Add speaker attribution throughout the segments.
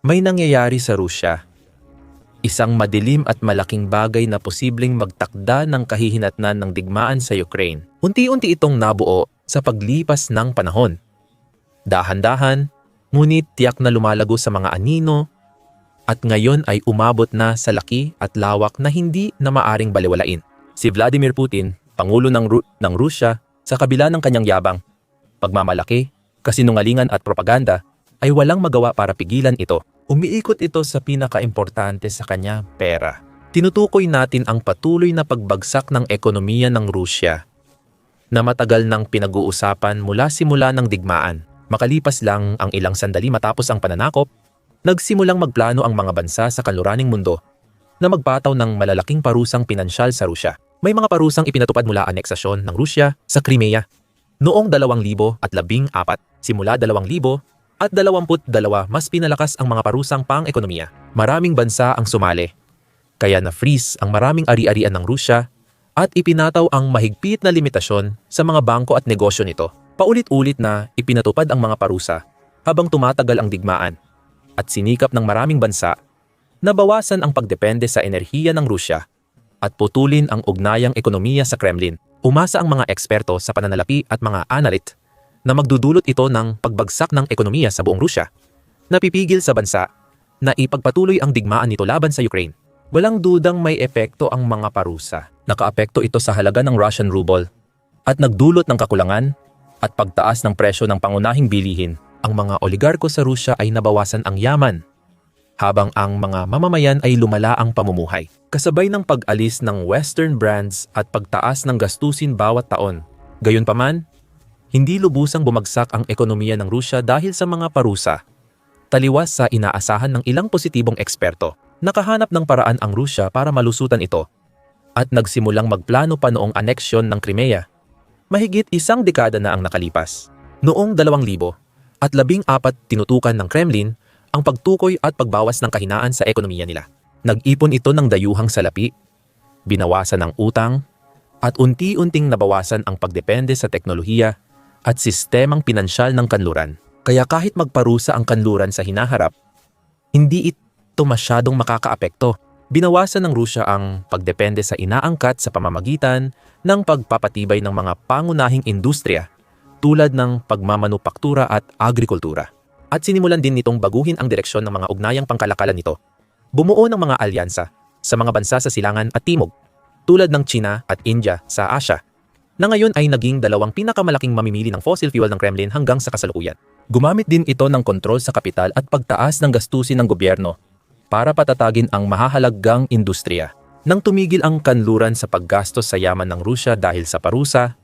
Speaker 1: May nangyayari sa Rusya. Isang madilim at malaking bagay na posibleng magtakda ng kahihinatnan ng digmaan sa Ukraine. Unti-unti itong nabuo sa paglipas ng panahon. Dahan-dahan, ngunit tiyak na lumalago sa mga anino at ngayon ay umabot na sa laki at lawak na hindi na maaring baliwalain. Si Vladimir Putin, Pangulo ng, Ru- ng Rusya, sa kabila ng kanyang yabang, pagmamalaki, kasinungalingan at propaganda, ay walang magawa para pigilan ito. Umiikot ito sa pinakaimportante sa kanya, pera. Tinutukoy natin ang patuloy na pagbagsak ng ekonomiya ng Rusya na matagal nang pinag-uusapan mula simula ng digmaan. Makalipas lang ang ilang sandali matapos ang pananakop, nagsimulang magplano ang mga bansa sa kanluraning mundo na magpataw ng malalaking parusang pinansyal sa Rusya. May mga parusang ipinatupad mula aneksasyon ng Rusya sa Crimea noong 2014 simula 2000 at 22 mas pinalakas ang mga parusang pang-ekonomiya. Maraming bansa ang sumali. Kaya na-freeze ang maraming ari-arian ng Rusya at ipinataw ang mahigpit na limitasyon sa mga bangko at negosyo nito. Paulit-ulit na ipinatupad ang mga parusa habang tumatagal ang digmaan at sinikap ng maraming bansa na bawasan ang pagdepende sa enerhiya ng Rusya at putulin ang ugnayang ekonomiya sa Kremlin. Umasa ang mga eksperto sa pananalapi at mga analit na magdudulot ito ng pagbagsak ng ekonomiya sa buong Rusya. Napipigil sa bansa na ipagpatuloy ang digmaan nito laban sa Ukraine. Walang dudang may epekto ang mga parusa. Nakaapekto ito sa halaga ng Russian ruble at nagdulot ng kakulangan at pagtaas ng presyo ng pangunahing bilihin. Ang mga oligarko sa Rusya ay nabawasan ang yaman habang ang mga mamamayan ay lumala ang pamumuhay. Kasabay ng pag-alis ng Western brands at pagtaas ng gastusin bawat taon. Gayunpaman, hindi lubusang bumagsak ang ekonomiya ng Rusya dahil sa mga parusa. Taliwas sa inaasahan ng ilang positibong eksperto, nakahanap ng paraan ang Rusya para malusutan ito at nagsimulang magplano pa noong aneksyon ng Crimea. Mahigit isang dekada na ang nakalipas. Noong 2000 at labing apat tinutukan ng Kremlin ang pagtukoy at pagbawas ng kahinaan sa ekonomiya nila. Nag-ipon ito ng dayuhang salapi, binawasan ang utang, at unti-unting nabawasan ang pagdepende sa teknolohiya at sistemang pinansyal ng kanluran. Kaya kahit magparusa ang kanluran sa hinaharap, hindi ito masyadong makakaapekto. Binawasan ng Rusya ang pagdepende sa inaangkat sa pamamagitan ng pagpapatibay ng mga pangunahing industriya tulad ng pagmamanupaktura at agrikultura. At sinimulan din nitong baguhin ang direksyon ng mga ugnayang pangkalakalan nito. Bumuo ng mga alyansa sa mga bansa sa silangan at timog tulad ng China at India sa Asya na ngayon ay naging dalawang pinakamalaking mamimili ng fossil fuel ng Kremlin hanggang sa kasalukuyan. Gumamit din ito ng kontrol sa kapital at pagtaas ng gastusin ng gobyerno para patatagin ang mahahalagang industriya. Nang tumigil ang kanluran sa paggastos sa yaman ng Rusya dahil sa parusa,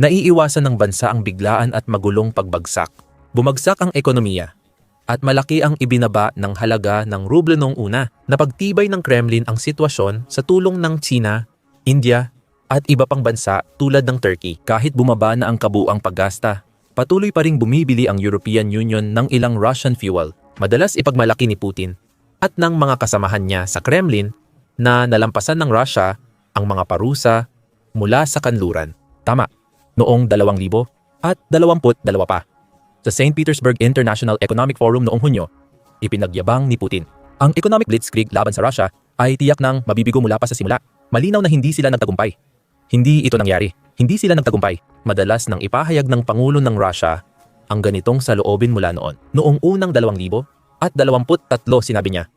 Speaker 1: naiiwasan ng bansa ang biglaan at magulong pagbagsak. Bumagsak ang ekonomiya at malaki ang ibinaba ng halaga ng ruble noong una. Napagtibay ng Kremlin ang sitwasyon sa tulong ng China, India at iba pang bansa tulad ng Turkey. Kahit bumaba na ang kabuang paggasta, patuloy pa ring bumibili ang European Union ng ilang Russian fuel. Madalas ipagmalaki ni Putin at ng mga kasamahan niya sa Kremlin na nalampasan ng Russia ang mga parusa mula sa kanluran. Tama, noong 2000 at 22 pa. Sa St. Petersburg International Economic Forum noong Hunyo, ipinagyabang ni Putin. Ang economic blitzkrieg laban sa Russia ay tiyak ng mabibigo mula pa sa simula. Malinaw na hindi sila nagtagumpay. Hindi ito nangyari. Hindi sila nagtagumpay. Madalas nang ipahayag ng Pangulo ng Russia ang ganitong saloobin mula noon. Noong unang 2000 at 23 sinabi niya,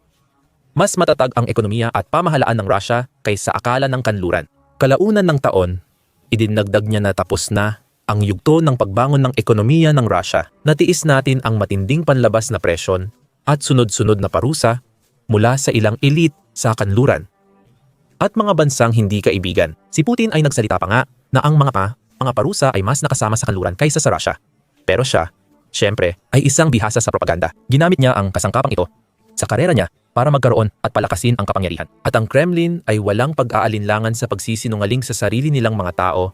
Speaker 1: mas matatag ang ekonomiya at pamahalaan ng Russia kaysa akala ng kanluran. Kalaunan ng taon, idinagdag niya na tapos na ang yugto ng pagbangon ng ekonomiya ng Russia. Natiis natin ang matinding panlabas na presyon at sunod-sunod na parusa mula sa ilang elite sa kanluran at mga bansang hindi kaibigan. Si Putin ay nagsalita pa nga na ang mga pa, mga parusa ay mas nakasama sa kanluran kaysa sa Russia. Pero siya, syempre, ay isang bihasa sa propaganda. Ginamit niya ang kasangkapang ito sa karera niya para magkaroon at palakasin ang kapangyarihan. At ang Kremlin ay walang pag-aalinlangan sa pagsisinungaling sa sarili nilang mga tao,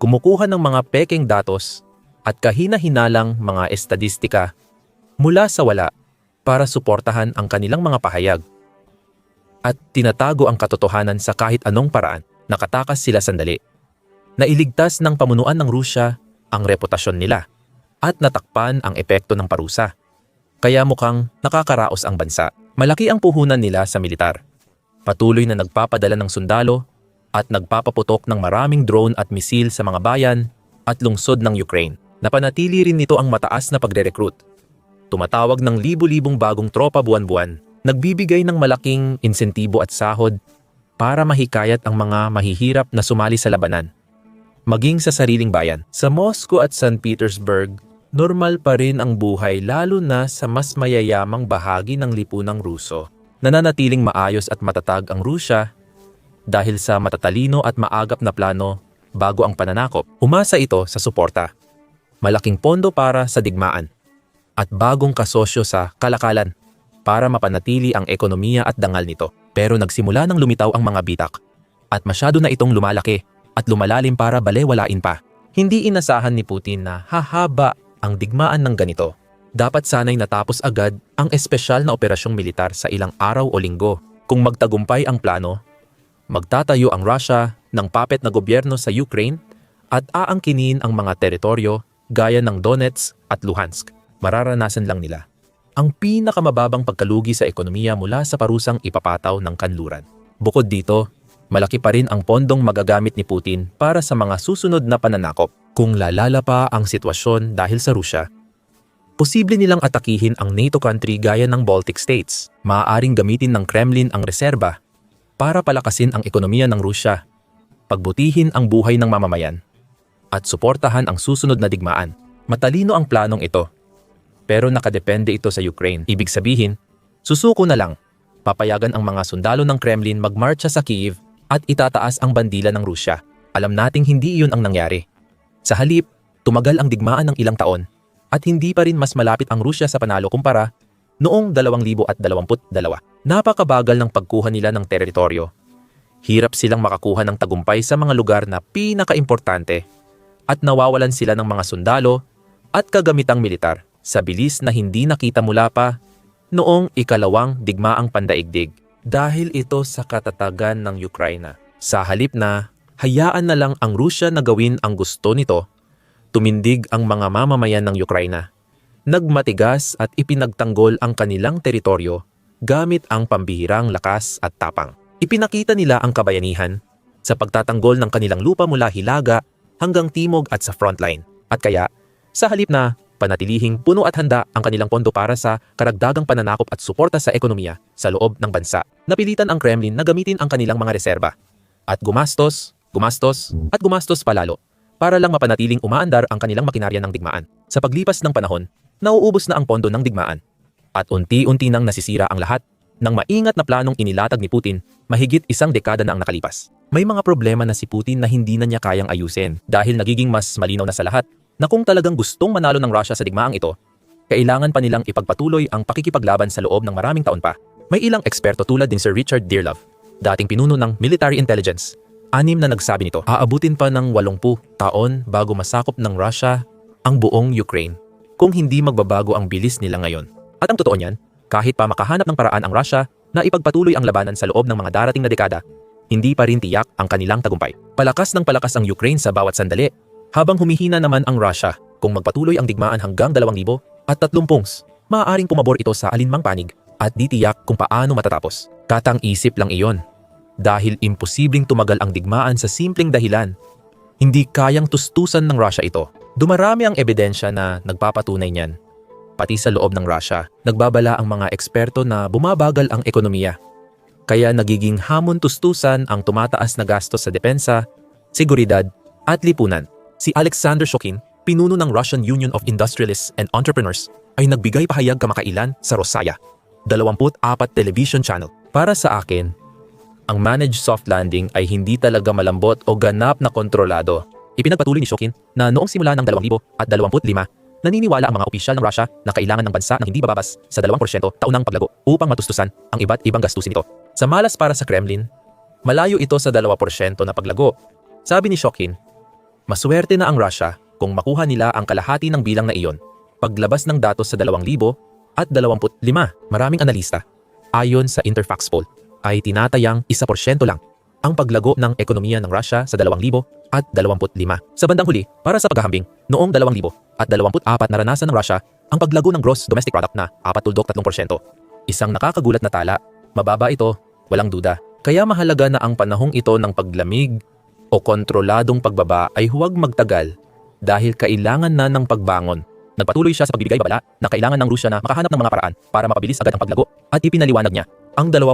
Speaker 1: kumukuha ng mga pekeng datos at kahina-hinalang mga estadistika mula sa wala para suportahan ang kanilang mga pahayag at tinatago ang katotohanan sa kahit anong paraan, nakatakas sila sandali. Nailigtas ng pamunuan ng Rusya ang reputasyon nila at natakpan ang epekto ng parusa. Kaya mukhang nakakaraos ang bansa. Malaki ang puhunan nila sa militar. Patuloy na nagpapadala ng sundalo at nagpapaputok ng maraming drone at misil sa mga bayan at lungsod ng Ukraine. Napanatili rin nito ang mataas na pagre-recruit. Tumatawag ng libu-libong bagong tropa buwan-buwan, nagbibigay ng malaking insentibo at sahod para mahikayat ang mga mahihirap na sumali sa labanan. Maging sa sariling bayan. Sa Moscow at St. Petersburg, normal pa rin ang buhay lalo na sa mas mayayamang bahagi ng lipunang Ruso. Nananatiling maayos at matatag ang Rusya dahil sa matatalino at maagap na plano bago ang pananakop. Umasa ito sa suporta, malaking pondo para sa digmaan, at bagong kasosyo sa kalakalan para mapanatili ang ekonomiya at dangal nito. Pero nagsimula nang lumitaw ang mga bitak at masyado na itong lumalaki at lumalalim para balewalain pa. Hindi inasahan ni Putin na hahaba ang digmaan ng ganito. Dapat sanay natapos agad ang espesyal na operasyong militar sa ilang araw o linggo. Kung magtagumpay ang plano, magtatayo ang Russia ng papet na gobyerno sa Ukraine at aangkinin ang mga teritoryo gaya ng Donetsk at Luhansk. Mararanasan lang nila ang pinakamababang pagkalugi sa ekonomiya mula sa parusang ipapataw ng kanluran. Bukod dito, malaki pa rin ang pondong magagamit ni Putin para sa mga susunod na pananakop kung lalala pa ang sitwasyon dahil sa Rusya posible nilang atakihin ang NATO country gaya ng Baltic States. Maaaring gamitin ng Kremlin ang reserba para palakasin ang ekonomiya ng Rusya, pagbutihin ang buhay ng mamamayan, at suportahan ang susunod na digmaan. Matalino ang planong ito. Pero nakadepende ito sa Ukraine. Ibig sabihin, susuko na lang. Papayagan ang mga sundalo ng Kremlin magmarcha sa Kiev at itataas ang bandila ng Rusya. Alam nating hindi iyon ang nangyari. Sa halip, tumagal ang digmaan ng ilang taon at hindi pa rin mas malapit ang Rusya sa panalo kumpara noong 2022. Napakabagal ng pagkuha nila ng teritoryo. Hirap silang makakuha ng tagumpay sa mga lugar na pinakaimportante at nawawalan sila ng mga sundalo at kagamitang militar sa bilis na hindi nakita mula pa noong ikalawang digmaang pandaigdig dahil ito sa katatagan ng Ukraina. Sa halip na hayaan na lang ang Rusya na gawin ang gusto nito tumindig ang mga mamamayan ng Ukraina. Nagmatigas at ipinagtanggol ang kanilang teritoryo gamit ang pambihirang lakas at tapang. Ipinakita nila ang kabayanihan sa pagtatanggol ng kanilang lupa mula Hilaga hanggang Timog at sa frontline. At kaya, sa halip na panatilihing puno at handa ang kanilang pondo para sa karagdagang pananakop at suporta sa ekonomiya sa loob ng bansa, napilitan ang Kremlin na gamitin ang kanilang mga reserba at gumastos, gumastos at gumastos palalo para lang mapanatiling umaandar ang kanilang makinarya ng digmaan. Sa paglipas ng panahon, nauubos na ang pondo ng digmaan. At unti-unti nang nasisira ang lahat ng maingat na planong inilatag ni Putin mahigit isang dekada na ang nakalipas. May mga problema na si Putin na hindi na niya kayang ayusin dahil nagiging mas malinaw na sa lahat na kung talagang gustong manalo ng Russia sa digmaang ito, kailangan pa nilang ipagpatuloy ang pakikipaglaban sa loob ng maraming taon pa. May ilang eksperto tulad ni Sir Richard Dearlove, dating pinuno ng military intelligence Anim na nagsabi nito, aabutin pa ng 80 taon bago masakop ng Russia ang buong Ukraine kung hindi magbabago ang bilis nila ngayon. At ang totoo niyan, kahit pa makahanap ng paraan ang Russia na ipagpatuloy ang labanan sa loob ng mga darating na dekada, hindi pa rin tiyak ang kanilang tagumpay. Palakas ng palakas ang Ukraine sa bawat sandali, habang humihina naman ang Russia kung magpatuloy ang digmaan hanggang 2,000 at 30 maaaring pumabor ito sa alinmang panig at di tiyak kung paano matatapos. Katang isip lang iyon dahil imposibleng tumagal ang digmaan sa simpleng dahilan. Hindi kayang tustusan ng Russia ito. Dumarami ang ebidensya na nagpapatunay niyan. Pati sa loob ng Russia, nagbabala ang mga eksperto na bumabagal ang ekonomiya. Kaya nagiging hamon tustusan ang tumataas na gastos sa depensa, seguridad at lipunan. Si Alexander Shokin, pinuno ng Russian Union of Industrialists and Entrepreneurs, ay nagbigay pahayag kamakailan sa Rosaya, 24 television channel. Para sa akin, ang managed soft landing ay hindi talaga malambot o ganap na kontrolado. Ipinagpatuloy ni Shokin na noong simula ng 2025, naniniwala ang mga opisyal ng Russia na kailangan ng bansa na hindi bababas sa 2% taunang paglago upang matustusan ang iba't ibang gastusin nito. Sa malas para sa Kremlin, malayo ito sa 2% na paglago. Sabi ni Shokin, maswerte na ang Russia kung makuha nila ang kalahati ng bilang na iyon paglabas ng datos sa 2,000 at 25. Maraming analista, ayon sa Interfax poll, ay tinatayang 1% lang ang paglago ng ekonomiya ng Russia sa 2025. Sa bandang huli, para sa paghahambing, noong 2000 at 24 naranasan ng Russia ang paglago ng gross domestic product na 4.3%. Isang nakakagulat na tala, mababa ito, walang duda. Kaya mahalaga na ang panahong ito ng paglamig o kontroladong pagbaba ay huwag magtagal dahil kailangan na ng pagbangon. Nagpatuloy siya sa pagbibigay babala na kailangan ng Rusya na makahanap ng mga paraan para mapabilis agad ang paglago at ipinaliwanag niya ang 2%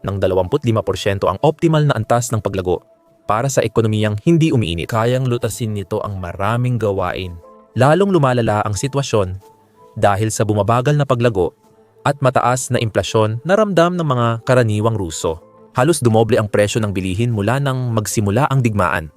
Speaker 1: ng 25% ang optimal na antas ng paglago para sa ekonomiyang hindi umiinit. Kayang lutasin nito ang maraming gawain. Lalong lumalala ang sitwasyon dahil sa bumabagal na paglago at mataas na implasyon na ramdam ng mga karaniwang Ruso. Halos dumoble ang presyo ng bilihin mula nang magsimula ang digmaan.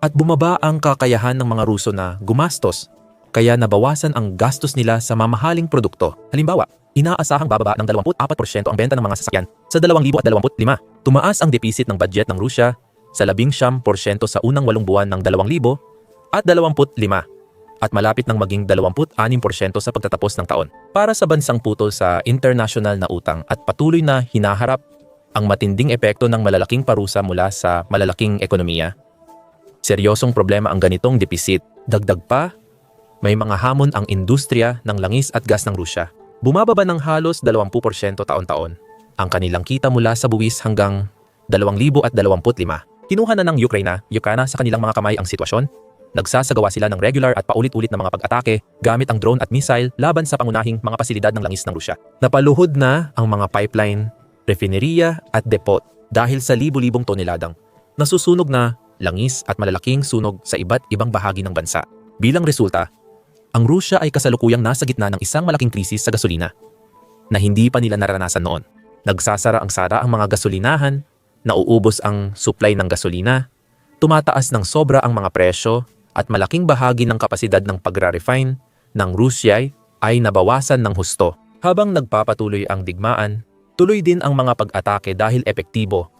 Speaker 1: At bumaba ang kakayahan ng mga Ruso na gumastos kaya nabawasan ang gastos nila sa mamahaling produkto. Halimbawa, inaasahang bababa ng 24% ang benta ng mga sasakyan sa 2025. Tumaas ang deficit ng budget ng Rusya sa 19% sa unang walong buwan ng 2000 at 25 at malapit ng maging 26% sa pagtatapos ng taon. Para sa bansang putol sa international na utang at patuloy na hinaharap ang matinding epekto ng malalaking parusa mula sa malalaking ekonomiya. Seryosong problema ang ganitong deficit. Dagdag pa, may mga hamon ang industriya ng langis at gas ng Rusya. Bumababa ng halos 20% taon-taon ang kanilang kita mula sa buwis hanggang 2025. Kinuha na ng Ukraine, Ukraine sa kanilang mga kamay ang sitwasyon. Nagsasagawa sila ng regular at paulit-ulit na mga pag-atake gamit ang drone at missile laban sa pangunahing mga pasilidad ng langis ng Rusya. Napaluhod na ang mga pipeline, refineria at depot dahil sa libu-libong toneladang nasusunog na langis at malalaking sunog sa iba't ibang bahagi ng bansa. Bilang resulta, ang Rusya ay kasalukuyang nasa gitna ng isang malaking krisis sa gasolina na hindi pa nila naranasan noon. Nagsasara ang sara ang mga gasolinahan, nauubos ang supply ng gasolina, tumataas ng sobra ang mga presyo at malaking bahagi ng kapasidad ng pagra-refine ng Rusya ay nabawasan ng husto. Habang nagpapatuloy ang digmaan, tuloy din ang mga pag-atake dahil epektibo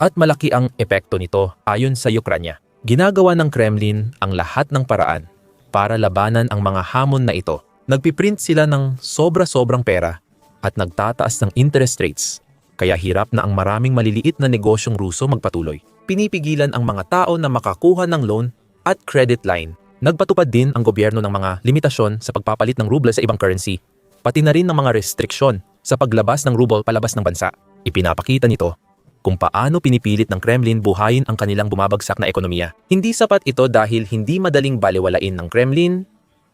Speaker 1: at malaki ang epekto nito ayon sa Ukranya. Ginagawa ng Kremlin ang lahat ng paraan para labanan ang mga hamon na ito. Nagpiprint sila ng sobra-sobrang pera at nagtataas ng interest rates. Kaya hirap na ang maraming maliliit na negosyong Ruso magpatuloy. Pinipigilan ang mga tao na makakuha ng loan at credit line. Nagpatupad din ang gobyerno ng mga limitasyon sa pagpapalit ng ruble sa ibang currency, pati na rin ng mga restriksyon sa paglabas ng ruble palabas ng bansa. Ipinapakita nito kung paano pinipilit ng Kremlin buhayin ang kanilang bumabagsak na ekonomiya. Hindi sapat ito dahil hindi madaling baliwalain ng Kremlin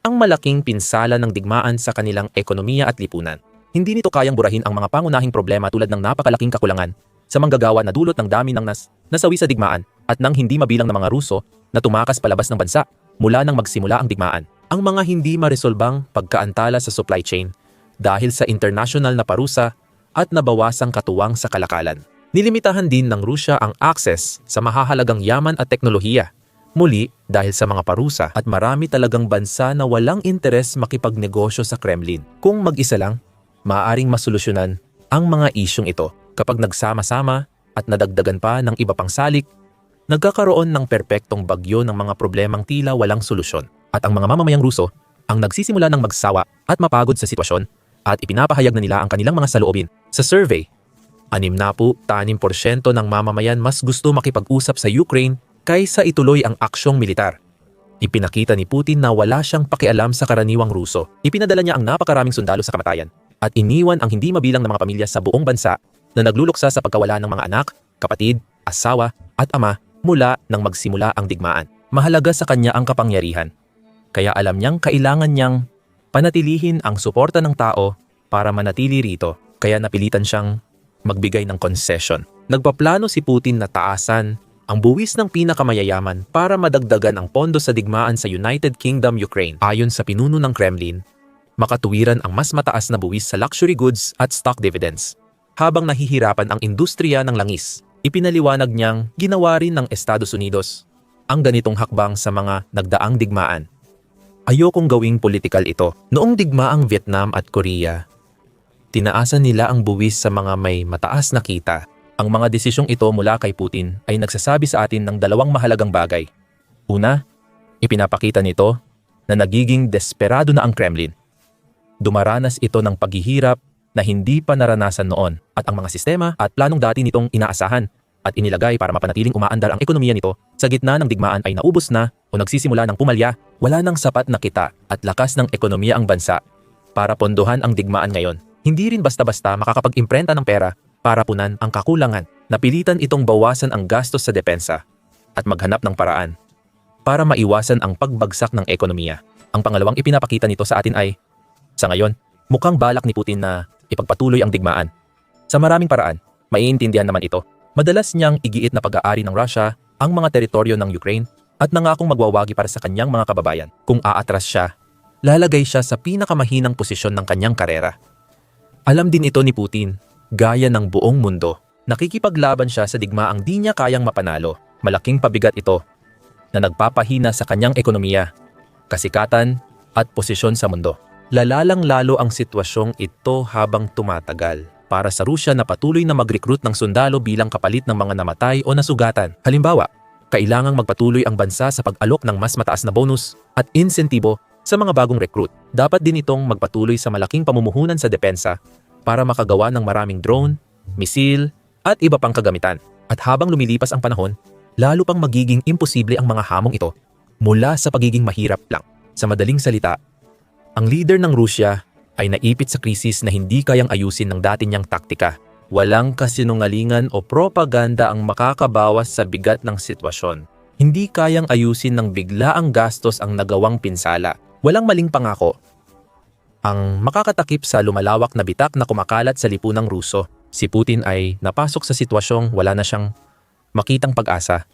Speaker 1: ang malaking pinsala ng digmaan sa kanilang ekonomiya at lipunan. Hindi nito kayang burahin ang mga pangunahing problema tulad ng napakalaking kakulangan sa manggagawa na dulot ng dami ng nas nasawi sa digmaan at ng hindi mabilang na mga Ruso na tumakas palabas ng bansa mula nang magsimula ang digmaan. Ang mga hindi maresolbang pagkaantala sa supply chain dahil sa international na parusa at nabawasang katuwang sa kalakalan. Nilimitahan din ng Rusya ang access sa mahahalagang yaman at teknolohiya. Muli dahil sa mga parusa at marami talagang bansa na walang interes makipagnegosyo sa Kremlin. Kung mag-isa lang, maaaring masolusyonan ang mga isyong ito kapag nagsama-sama at nadagdagan pa ng iba pang salik, nagkakaroon ng perpektong bagyo ng mga problemang tila walang solusyon. At ang mga mamamayang Ruso ang nagsisimula ng magsawa at mapagod sa sitwasyon at ipinapahayag na nila ang kanilang mga saloobin. Sa survey, Anim na po, tanim porsyento ng mamamayan mas gusto makipag-usap sa Ukraine kaysa ituloy ang aksyong militar. Ipinakita ni Putin na wala siyang pakialam sa karaniwang Ruso. Ipinadala niya ang napakaraming sundalo sa kamatayan at iniwan ang hindi mabilang ng mga pamilya sa buong bansa na nagluluksa sa pagkawala ng mga anak, kapatid, asawa at ama mula nang magsimula ang digmaan. Mahalaga sa kanya ang kapangyarihan. Kaya alam niyang kailangan niyang panatilihin ang suporta ng tao para manatili rito. Kaya napilitan siyang magbigay ng concession. Nagpaplano si Putin na taasan ang buwis ng pinakamayayaman para madagdagan ang pondo sa digmaan sa United Kingdom Ukraine. Ayon sa pinuno ng Kremlin, makatuwiran ang mas mataas na buwis sa luxury goods at stock dividends. Habang nahihirapan ang industriya ng langis, ipinaliwanag niyang ginawa rin ng Estados Unidos ang ganitong hakbang sa mga nagdaang digmaan. Ayokong gawing politikal ito. Noong digmaang Vietnam at Korea, Tinaasan nila ang buwis sa mga may mataas na kita. Ang mga desisyong ito mula kay Putin ay nagsasabi sa atin ng dalawang mahalagang bagay. Una, ipinapakita nito na nagiging desperado na ang Kremlin. Dumaranas ito ng paghihirap na hindi pa naranasan noon at ang mga sistema at planong dati nitong inaasahan at inilagay para mapanatiling umaandar ang ekonomiya nito sa gitna ng digmaan ay naubos na o nagsisimula ng pumalya, wala nang sapat na kita at lakas ng ekonomiya ang bansa para pondohan ang digmaan ngayon. Hindi rin basta-basta makakapag-imprenta ng pera para punan ang kakulangan. Napilitan itong bawasan ang gastos sa depensa at maghanap ng paraan para maiwasan ang pagbagsak ng ekonomiya. Ang pangalawang ipinapakita nito sa atin ay, sa ngayon, mukhang balak ni Putin na ipagpatuloy ang digmaan. Sa maraming paraan, maiintindihan naman ito. Madalas niyang igiit na pag-aari ng Russia ang mga teritoryo ng Ukraine at nangakong magwawagi para sa kanyang mga kababayan. Kung aatras siya, lalagay siya sa pinakamahinang posisyon ng kanyang karera. Alam din ito ni Putin, gaya ng buong mundo. Nakikipaglaban siya sa digmaang di niya kayang mapanalo. Malaking pabigat ito na nagpapahina sa kanyang ekonomiya, kasikatan at posisyon sa mundo. Lalalang lalo ang sitwasyong ito habang tumatagal para sa Rusya na patuloy na mag-recruit ng sundalo bilang kapalit ng mga namatay o nasugatan. Halimbawa, kailangang magpatuloy ang bansa sa pag-alok ng mas mataas na bonus at insentibo sa mga bagong recruit. Dapat din itong magpatuloy sa malaking pamumuhunan sa depensa para makagawa ng maraming drone, misil, at iba pang kagamitan. At habang lumilipas ang panahon, lalo pang magiging imposible ang mga hamong ito mula sa pagiging mahirap lang. Sa madaling salita, ang leader ng Rusya ay naipit sa krisis na hindi kayang ayusin ng dati niyang taktika. Walang kasinungalingan o propaganda ang makakabawas sa bigat ng sitwasyon. Hindi kayang ayusin ng biglaang gastos ang nagawang pinsala. Walang maling pangako. Ang makakatakip sa lumalawak na bitak na kumakalat sa lipunang Ruso. Si Putin ay napasok sa sitwasyong wala na siyang makitang pag-asa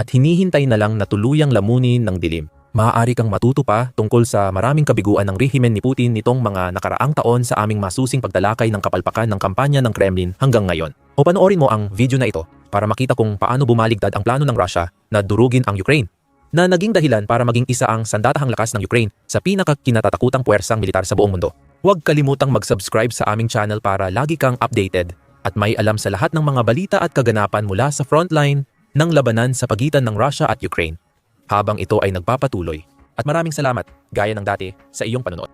Speaker 1: at hinihintay na lang na tuluyang lamunin ng dilim. Maaari kang matuto pa tungkol sa maraming kabiguan ng rehimen ni Putin nitong mga nakaraang taon sa aming masusing pagtalakay ng kapalpakan ng kampanya ng Kremlin hanggang ngayon. O panoorin mo ang video na ito para makita kung paano bumaligtad ang plano ng Russia na durugin ang Ukraine na naging dahilan para maging isa ang sandatahang lakas ng Ukraine sa pinakakinatatakutang puwersang militar sa buong mundo. Huwag kalimutang mag-subscribe sa aming channel para lagi kang updated at may alam sa lahat ng mga balita at kaganapan mula sa frontline ng labanan sa pagitan ng Russia at Ukraine habang ito ay nagpapatuloy. At maraming salamat, gaya ng dati, sa iyong panonood.